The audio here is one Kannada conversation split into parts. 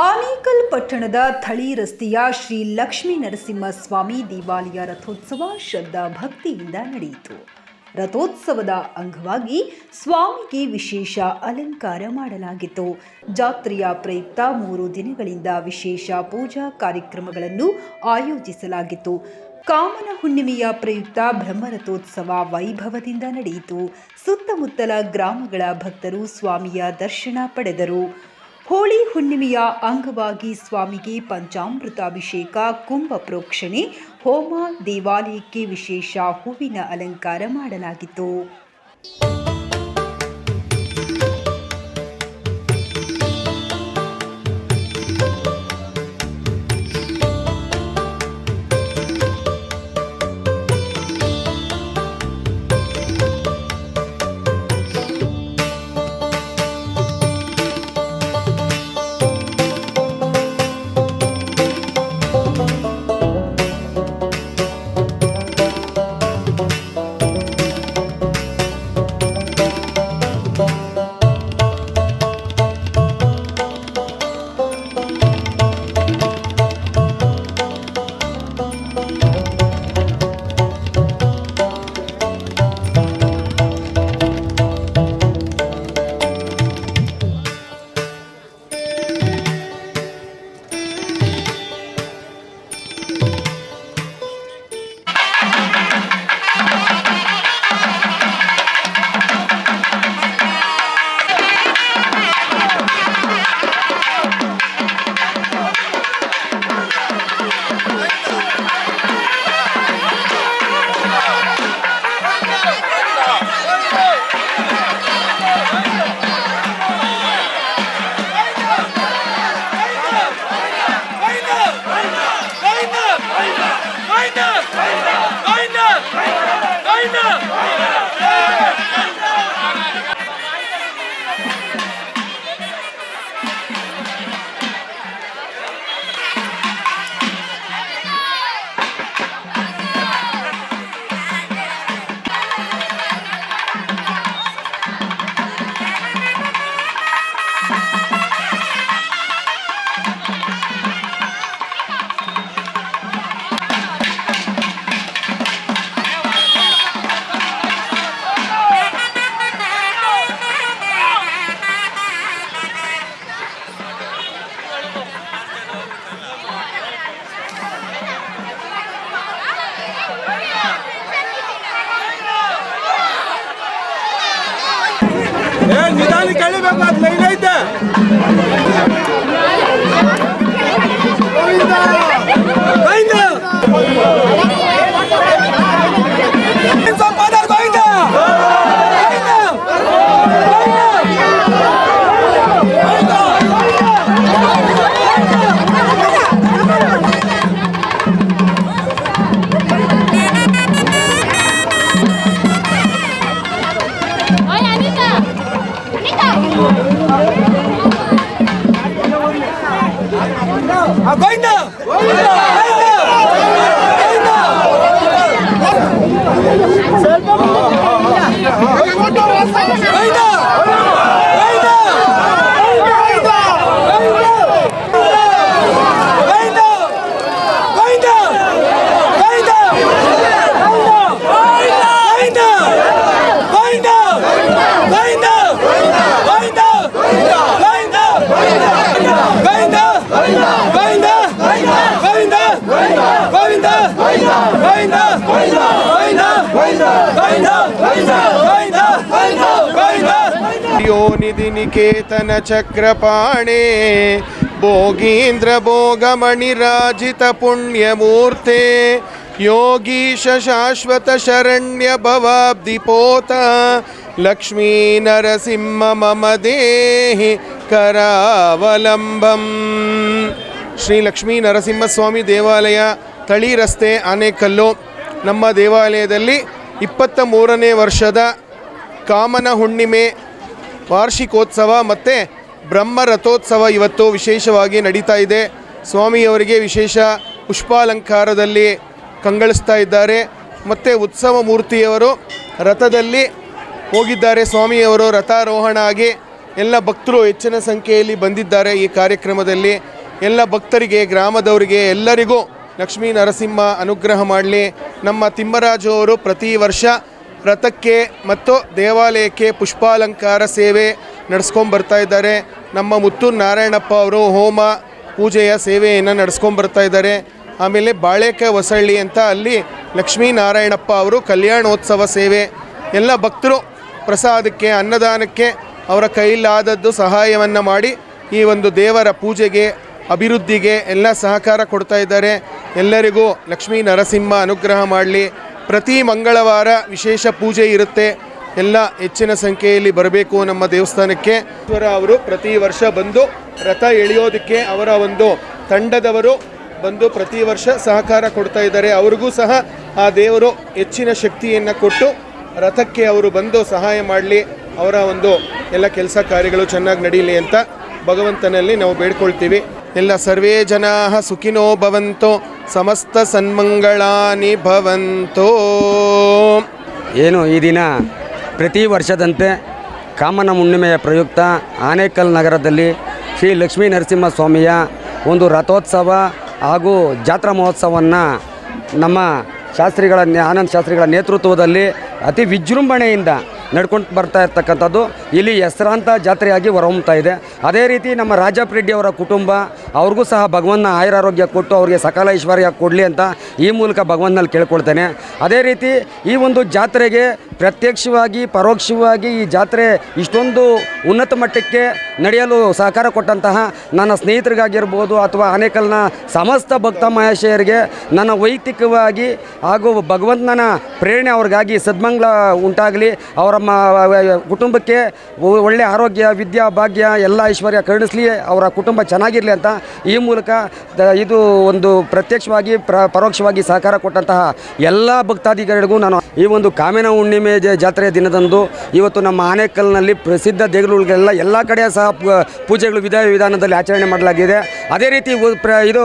ಆನೇಕಲ್ ಪಟ್ಟಣದ ಥಳಿ ರಸ್ತೆಯ ಶ್ರೀ ಲಕ್ಷ್ಮೀ ನರಸಿಂಹ ಸ್ವಾಮಿ ದೇವಾಲಯ ರಥೋತ್ಸವ ಶ್ರದ್ಧಾ ಭಕ್ತಿಯಿಂದ ನಡೆಯಿತು. ರಥೋತ್ಸವದ ಅಂಗವಾಗಿ ಸ್ವಾಮಿಗೆ ವಿಶೇಷ ಅಲಂಕಾರ ಮಾಡಲಾಗಿತ್ತು. ಜಾತ್ರೆಯ ಪ್ರಯುಕ್ತ ಮೂರು ದಿನಗಳಿಂದ ವಿಶೇಷ ಪೂಜಾ ಕಾರ್ಯಕ್ರಮಗಳನ್ನು ಆಯೋಜಿಸಲಾಗಿತ್ತು. ಕಾಮನ ಹುಣ್ಣಿಮೆಯ ಪ್ರಯುಕ್ತ ಬ್ರಹ್ಮರಥೋತ್ಸವ ವೈಭವದಿಂದ ನಡೆಯಿತು. ಸುತ್ತಮುತ್ತಲ ಗ್ರಾಮಗಳ ಭಕ್ತರು ಸ್ವಾಮಿಯ ದರ್ಶನ ಪಡೆದರು. ಹೋಳಿ ಹುಣ್ಣಿಮೆಯ ಅಂಗವಾಗಿ ಸ್ವಾಮಿಗೆ ಪಂಚಾಮೃತಾಭಿಷೇಕ ಕುಂಭ ಪ್ರೋಕ್ಷಣೆ ಹೋಮ ದೇವಾಲಯಕ್ಕೆ ವಿಶೇಷ ಹೂವಿನ ಅಲಂಕಾರ ಮಾಡಲಾಗಿತ್ತು. Govinda! ಭೋಗೋ ನಿಧಿ ನಿಕೇತನ ಚಕ್ರಪಾಣಿ ಭೋಗೀಂದ್ರ ಭೋಗ ಮಣಿರಾಜಿತ ಪುಣ್ಯ ಮೂರ್ತೆ ಯೋಗೀಶ ಶಾಶ್ವತ ಶರಣ್ಯ ಭವಾಬ್ಧಿ ಲಕ್ಷ್ಮೀ ನರಸಿಂಹ ಮಮ ದೇಹಿ ಕರಾವಲಂಬಂ ಶ್ರೀ ಲಕ್ಷ್ಮೀ ನರಸಿಂಹಸ್ವಾಮಿ ದೇವಾಲಯ ತಳಿ ರಸ್ತೆ ಆನೆಕಲ್ಲು, ನಮ್ಮ ದೇವಾಲಯದಲ್ಲಿ ಇಪ್ಪತ್ತ ಮೂರನೇ ವರ್ಷದ ಕಾಮನ ಹುಣ್ಣಿಮೆ ವಾರ್ಷಿಕೋತ್ಸವ ಮತ್ತು ಬ್ರಹ್ಮ ರಥೋತ್ಸವ ಇವತ್ತು ವಿಶೇಷವಾಗಿ ನಡೀತಾ ಇದೆ. ಸ್ವಾಮಿಯವರಿಗೆ ವಿಶೇಷ ಪುಷ್ಪಾಲಂಕಾರದಲ್ಲಿ ಕಂಗಳಿಸ್ತಾ ಇದ್ದಾರೆ. ಮತ್ತು ಉತ್ಸವ ಮೂರ್ತಿಯವರು ರಥದಲ್ಲಿ ಹೋಗಿದ್ದಾರೆ. ಸ್ವಾಮಿಯವರು ರಥಾರೋಹಣ ಆಗಿ ಎಲ್ಲ ಭಕ್ತರು ಹೆಚ್ಚಿನ ಸಂಖ್ಯೆಯಲ್ಲಿ ಬಂದಿದ್ದಾರೆ ಈ ಕಾರ್ಯಕ್ರಮದಲ್ಲಿ. ಎಲ್ಲ ಭಕ್ತರಿಗೆ, ಗ್ರಾಮದವರಿಗೆ, ಎಲ್ಲರಿಗೂ ಲಕ್ಷ್ಮೀ ನರಸಿಂಹ ಅನುಗ್ರಹ ಮಾಡಲಿ. ನಮ್ಮ ತಿಮ್ಮರಾಜು ಅವರು ಪ್ರತಿ ವರ್ಷ ರಥಕ್ಕೆ ಮತ್ತು ದೇವಾಲಯಕ್ಕೆ ಪುಷ್ಪಾಲಂಕಾರ ಸೇವೆ ನಡೆಸ್ಕೊಂಬರ್ತಾ ಇದ್ದಾರೆ. ನಮ್ಮ ಮುತ್ತೂರು ನಾರಾಯಣಪ್ಪ ಅವರು ಹೋಮ ಪೂಜೆಯ ಸೇವೆಯನ್ನು ನಡೆಸ್ಕೊಂಬರ್ತಾ ಇದ್ದಾರೆ. ಆಮೇಲೆ ಬಾಳೆಕ ಹೊಸಳ್ಳಿ ಅಂತ ಅಲ್ಲಿ ಲಕ್ಷ್ಮೀನಾರಾಯಣಪ್ಪ ಅವರು ಕಲ್ಯಾಣೋತ್ಸವ ಸೇವೆ. ಎಲ್ಲ ಭಕ್ತರು ಪ್ರಸಾದಕ್ಕೆ, ಅನ್ನದಾನಕ್ಕೆ ಅವರ ಕೈಲಾದದ್ದು ಸಹಾಯವನ್ನು ಮಾಡಿ ಈ ಒಂದು ದೇವರ ಪೂಜೆಗೆ, ಅಭಿವೃದ್ಧಿಗೆ ಎಲ್ಲ ಸಹಕಾರ ಕೊಡ್ತಾ ಇದ್ದಾರೆ. ಎಲ್ಲರಿಗೂ ಲಕ್ಷ್ಮೀ ನರಸಿಂಹ ಅನುಗ್ರಹ ಮಾಡಲಿ. ಪ್ರತಿ ಮಂಗಳವಾರ ವಿಶೇಷ ಪೂಜೆ ಇರುತ್ತೆ. ಎಲ್ಲ ಹೆಚ್ಚಿನ ಸಂಖ್ಯೆಯಲ್ಲಿ ಬರಬೇಕು ನಮ್ಮ ದೇವಸ್ಥಾನಕ್ಕೆ. ಈಶ್ವರ ಅವರು ಪ್ರತಿ ವರ್ಷ ಬಂದು ರಥ ಎಳೆಯೋದಕ್ಕೆ ಅವರ ಒಂದು ತಂಡದವರು ಬಂದು ಪ್ರತಿ ವರ್ಷ ಸಹಕಾರ ಕೊಡ್ತಾ ಇದ್ದಾರೆ. ಅವ್ರಿಗೂ ಸಹ ಆ ದೇವರು ಹೆಚ್ಚಿನ ಶಕ್ತಿಯನ್ನು ಕೊಟ್ಟು ರಥಕ್ಕೆ ಅವರು ಬಂದು ಸಹಾಯ ಮಾಡಲಿ. ಅವರ ಒಂದು ಎಲ್ಲ ಕೆಲಸ ಕಾರ್ಯಗಳು ಚೆನ್ನಾಗಿ ನಡೀಲಿ ಅಂತ ಭಗವಂತನಲ್ಲಿ ನಾವು ಬೇಡ್ಕೊಳ್ತೀವಿ. ಎಲ್ಲ ಸರ್ವೇ ಜನಾ ಸುಖಿನೋ ಭವಂತೋ, ಸಮಸ್ತ ಸನ್ಮಂಗಳಾನಿ ಭವಂತೋ. ಏನು ಈ ದಿನ ಪ್ರತಿ ವರ್ಷದಂತೆ ಕಾಮನ ಹುಣ್ಣಿಮೆಯ ಪ್ರಯುಕ್ತ ಆನೇಕಲ್ ನಗರದಲ್ಲಿ ಶ್ರೀ ಲಕ್ಷ್ಮೀ ನರಸಿಂಹಸ್ವಾಮಿಯ ಒಂದು ರಥೋತ್ಸವ ಹಾಗೂ ಜಾತ್ರಾ ಮಹೋತ್ಸವವನ್ನು ನಮ್ಮ ಶಾಸ್ತ್ರಿಗಳ ಆನಂದ್ ಶಾಸ್ತ್ರಿಗಳ ನೇತೃತ್ವದಲ್ಲಿ ಅತಿ ವಿಜೃಂಭಣೆಯಿಂದ ನಡ್ಕೊಂಡು ಬರ್ತಾ ಇರ್ತಕ್ಕಂಥದ್ದು. ಇಲ್ಲಿ ಹೆಸರಾಂತ ಜಾತ್ರೆಯಾಗಿ ಹೊರಹೊಮ್ತಾ ಇದೆ. ಅದೇ ರೀತಿ ನಮ್ಮ ರಾಜಪ್ಪ ರೆಡ್ಡಿ ಅವರ ಕುಟುಂಬ, ಅವ್ರಿಗೂ ಸಹ ಭಗವನ್ನ ಆಯುರಾರೋಗ್ಯ ಕೊಟ್ಟು ಅವರಿಗೆ ಸಕಾಲ ಐಶ್ವರ್ಯ ಕೊಡಲಿ ಅಂತ ಈ ಮೂಲಕ ಭಗವಂತನಲ್ಲಿ ಕೇಳ್ಕೊಳ್ತೇನೆ. ಅದೇ ರೀತಿ ಈ ಒಂದು ಜಾತ್ರೆಗೆ ಪ್ರತ್ಯಕ್ಷವಾಗಿ, ಪರೋಕ್ಷವಾಗಿ ಈ ಜಾತ್ರೆ ಇಷ್ಟೊಂದು ಉನ್ನತ ಮಟ್ಟಕ್ಕೆ ನಡೆಯಲು ಸಹಕಾರ ಕೊಟ್ಟಂತಹ ನನ್ನ ಸ್ನೇಹಿತರಿಗಾಗಿರ್ಬೋದು ಅಥವಾ ಆನೇಕಲ್ನ ಸಮಸ್ತ ಭಕ್ತ ಮಹಾಶಯರಿಗೆ ನನ್ನ ವೈಯಕ್ತಿಕವಾಗಿ ಹಾಗೂ ಭಗವಂತನ ಪ್ರೇರಣೆ ಅವ್ರಿಗಾಗಿ ಸದ್ಮಂಗ್ಲ ಉಂಟಾಗಲಿ, ಅವರ ಮ ಕುಟುಂಬಕ್ಕೆ ಒಳ್ಳೆ ಆರೋಗ್ಯ, ವಿದ್ಯಾ, ಭಾಗ್ಯ, ಎಲ್ಲ ಐಶ್ವರ್ಯ ಕರುಣಿಸಲಿ, ಅವರ ಕುಟುಂಬ ಚೆನ್ನಾಗಿರಲಿ ಅಂತ ಈ ಮೂಲಕ ಇದು ಒಂದು ಪ್ರತ್ಯಕ್ಷವಾಗಿ, ಪ್ರ, ಪರೋಕ್ಷವಾಗಿ ಸಹಕಾರ ಕೊಟ್ಟಂತಹ ಎಲ್ಲ ಭಕ್ತಾದಿಗಳಿಗೂ ನಾನು ಈ ಒಂದು ಕಾಮಿನ ಹುಣ್ಣಿಮೆ ಜಾತ್ರೆಯ ದಿನದಂದು ಇವತ್ತು ನಮ್ಮ ಆನೇಕಲ್ನಲ್ಲಿ ಪ್ರಸಿದ್ಧ ದೇಗುಲಗಳೆಲ್ಲ ಎಲ್ಲ ಕಡೆ ಸಹ ಪೂಜೆಗಳು ವಿಧ ವಿಧಾನದಲ್ಲಿ ಆಚರಣೆ ಮಾಡಲಾಗಿದೆ. ಅದೇ ರೀತಿ ಇದು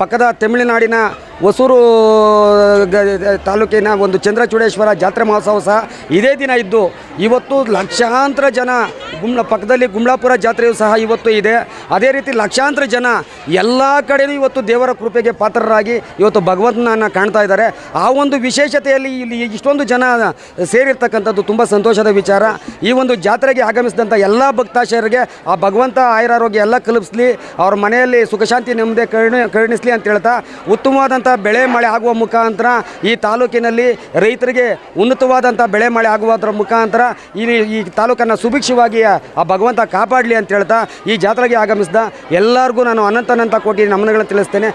ಪಕ್ಕದ ತಮಿಳುನಾಡಿನ ಹೊಸೂರು ತಾಲೂಕಿನ ಒಂದು ಚಂದ್ರಚೂಡೇಶ್ವರ ಜಾತ್ರೆ ಮಹೋತ್ಸವ ಸಹ ಇದೇ ದಿನ ಇದ್ದು, ಇವತ್ತು ಲಕ್ಷಾಂತರ ಜನ ಗುಮ್ಲ, ಪಕ್ಕದಲ್ಲಿ ಗುಮ್ಲಾಪುರ ಜಾತ್ರೆಯು ಸಹ ಇವತ್ತು ಇದೆ. ಅದೇ ರೀತಿ ಲಕ್ಷಾಂತರ ಜನ ಎಲ್ಲ ಕಡೆಯೂ ಇವತ್ತು ದೇವರ ಕೃಪೆಗೆ ಪಾತ್ರರಾಗಿ ಇವತ್ತು ಭಗವಂತನನ್ನು ಕಾಣ್ತಾ ಇದ್ದಾರೆ. ಆ ಒಂದು ವಿಶೇಷತೆಯಲ್ಲಿ ಇಲ್ಲಿ ಇಷ್ಟೊಂದು ಜನ ಸೇರಿರ್ತಕ್ಕಂಥದ್ದು ತುಂಬ ಸಂತೋಷದ ವಿಚಾರ. ಈ ಒಂದು ಜಾತ್ರೆಗೆ ಆಗಮಿಸಿದಂಥ ಎಲ್ಲ ಭಕ್ತಾಶಯರಿಗೆ ಆ ಭಗವಂತ ಆಯುರಾರೋಗ್ಯ ಎಲ್ಲ ಕಲ್ಪಿಸ್ಲಿ ಅವ್ರ ಮನೆಯಲ್ಲಿ ಸುಖಶಾಂತಿ ನೆಮ್ಮದಿ ಕರುಣಿ ಕರುಣಿಸ್ಲಿ ಅಂತ ಹೇಳ್ತಾ, ಉತ್ತಮವಾದಂಥ ಬೆಳೆ ಮಳೆ ಆಗುವ ಮುಖಾಂತರ ಈ ತಾಲೂಕಿನಲ್ಲಿ ರೈತರಿಗೆ ಉನ್ನತವಾದಂಥ ಬೆಳೆ ಮಳೆ ಆಗುವುದರ ಮುಖಾಂತರ ಈ ಈ ತಾಲೂಕನ್ನು ಸುಭಿಕ್ಷವಾಗಿ ಆ ಭಗವಂತ ಕಾಪಾಡಲಿ ಅಂತ ಹೇಳ್ತಾ ಈ ಜಾತ್ರೆಗೆ ಆಗಮಿಸಿದ ಎಲ್ಲರಿಗೂ ನಾನು ಅನಂತ ಅನಂತ ಕೋಟಿ ನಮನಗಳನ್ನು ತಿಳಿಸ್ತೇನೆ.